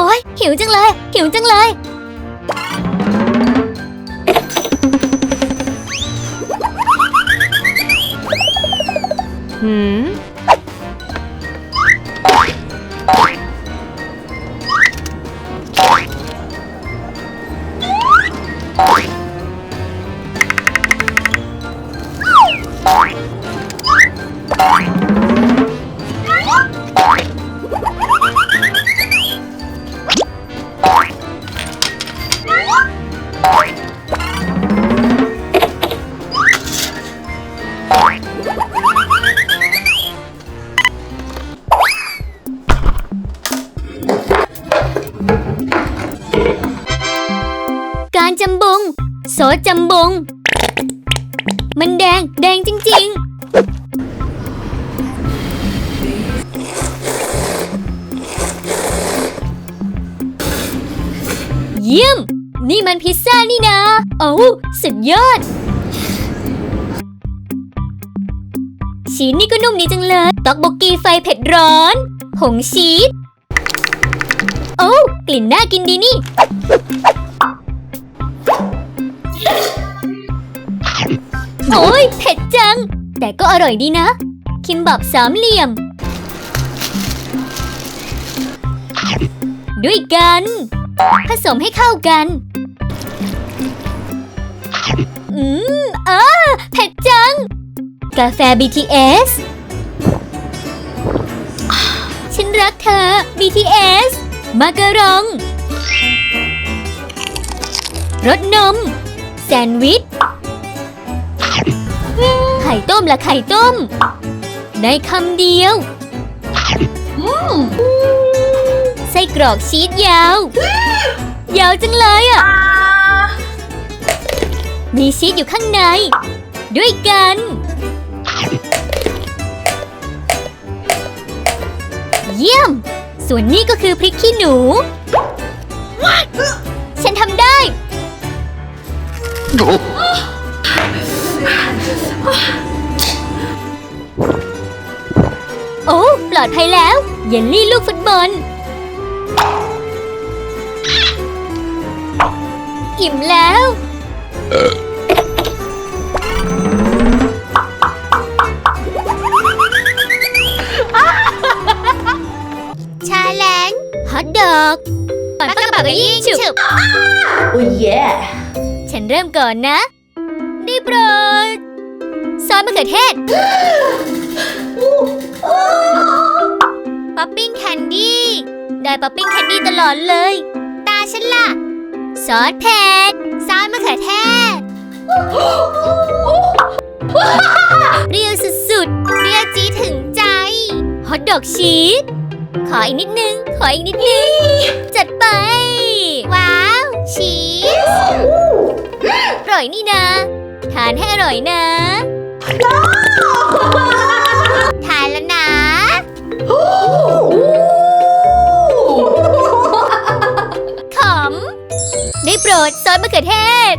โอ๊ยหิวจังเลย หิวจังเลย หืมการจำบงโสจำบง มันแดงแดงจริง ๆเยี่ยม นี่มันพิซซ่านี่นะ โอ้สุดยอด ชีสนี่ก็นุ่มดีจังเลย ต็อกโบกกีไฟเผ็ดร้อน ผงชีส โอ้ กลิ่นน่ากินดีนี่ โอ้ยเผ็ดจัง แต่ก็อร่อยดีนะ คิมบับสามเหลี่ยม ด้วยกัน ผสมให้เข้ากัน อืมอ่าเผ็ดจัง กาแฟ BTS ฉันรักเธอ BTS มาการองรสนม แซนด์วิช ข่ต้มละไข่ต้ม ในคำเดียวไส้กรอกชีสยาว ยาวจังเลยอะ มีชีสอยู่ข้างใน ด้วยกัน เยี่ยม ส่วนนี้ก็คือพริกขี้หนู ฉันทำได้ โอ้ปลอดภัยแล้ว เยลลี่ลูกฟุตบอล อิ่มแล้ว ชาแลนฮอทดอกปันปากกระเป๋าก็ยิ่งฉุบ Oh yeah! ฉันเริ่มก่อนนะ ได้โปรด ซอสมะเขือเทศ ป๊อปปิ้งแคนดี้ ได้ป๊อปปิ้งแคนดี้ตลอดเลย ตาฉันล่ะ ซอสเผ็ดซอสมะเขือเทศเปรี้ยวสุดๆเปรี้ยวจี๊ดถึงใจ ฮอทดอกชีส ขออีกนิดนึง ขออีกนิดนึง จัดไป ว้าว ชีส อร่อยนี่นะ ทานให้อร่อยนะ ทานแล้วนะขำได้โปรดซอสมะเขือเทศ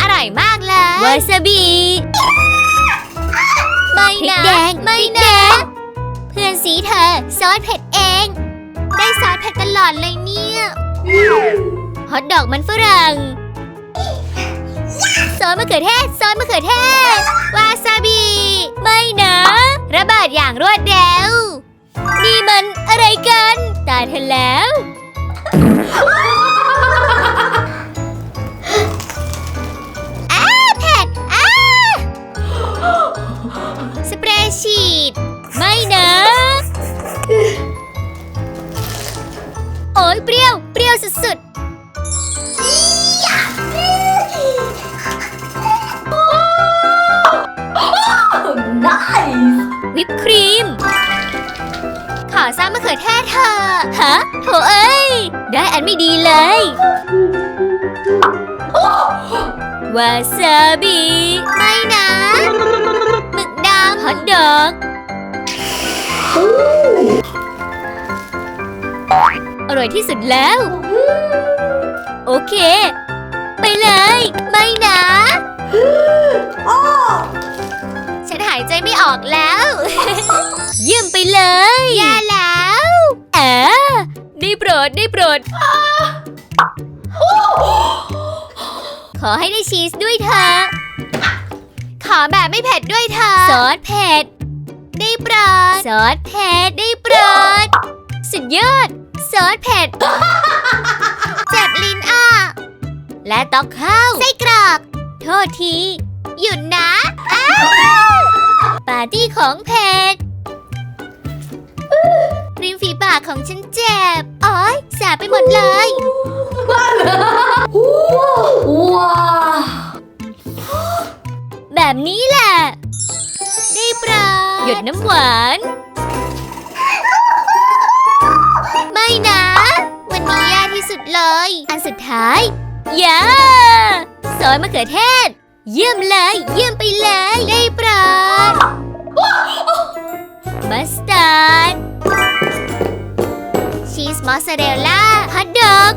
อร่อยมากเลยวาซาบิไม่นะ ไม่นะ เพื่อนสีเธอซอสเผ็ดเอง ได้ซอสเผ็ดตลอดเลยเนี่ย ฮอทดอกมันฝรั่ง ซอสมะเขือเทศซอสมะเขือเทศ วาซาบิ ไม่นะ ระบาดอย่างรวดเร็ว นี่มันอะไรกัน ตายเธอแล้ว อ้าเผ็ดอ้า สเปรย์ฉีด ไม่นะ โอ้ยเปรี้ยว เปรี้ยวสุดๆ Nice! วิปครีม ขอซ้ำมะเขือเทศเธอะฮะโถเอ้ย ได้อันไม่ดีเลย วาซาบิ ไม่นะหมึกดำฮอทดอก อร่อยที่สุดแล้ว โอเค ไปเลย ออกแล้ว เยี่ยมไปเลยแย่แล้วแอะได้ได้โปรดได้โปรด ขอให้ได้ชีสด้วยเธอะขอแบบไม่เผ็ดด้วยเธอะซอสเผ็ด ได้โปรดซอสเผ็ดได้โปรด สุดยอดซอสเผ็ด เจ็บลิ้นอะ และต๊อกข้าวไส้กรอก โทษที หยุดนะอ้าว ปาร์ตี้ของเผ็ดริมฝีปากของฉันเจ็บอ๋อยแสบไปหมดเลยว้าแบบนี้แหละ ได้โปรดหยดน้ำหวาน ไม่นะ วันนี้แย่ที่สุดเลย อันสุดท้ายยาซอสมะเขือเทศ เยี่ยมเลย เยี่ยมไปเลย ได้โปรด มัสตาร์ดชีสมอสซาเรลล่าฮัทดอก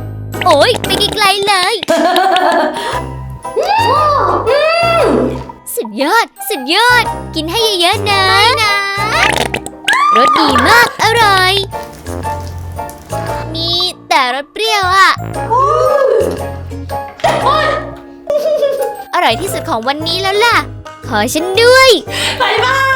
โอ้ยไปไกลๆเลย สุดยอด สุดยอด กินให้เยอะๆนะนะรสดีมาก อร่อย มีแต่รสเปรี้ยวอะอร่อยที่สุดของวันนี้แล้วล่ะ ขอฉันด้วยบายบาย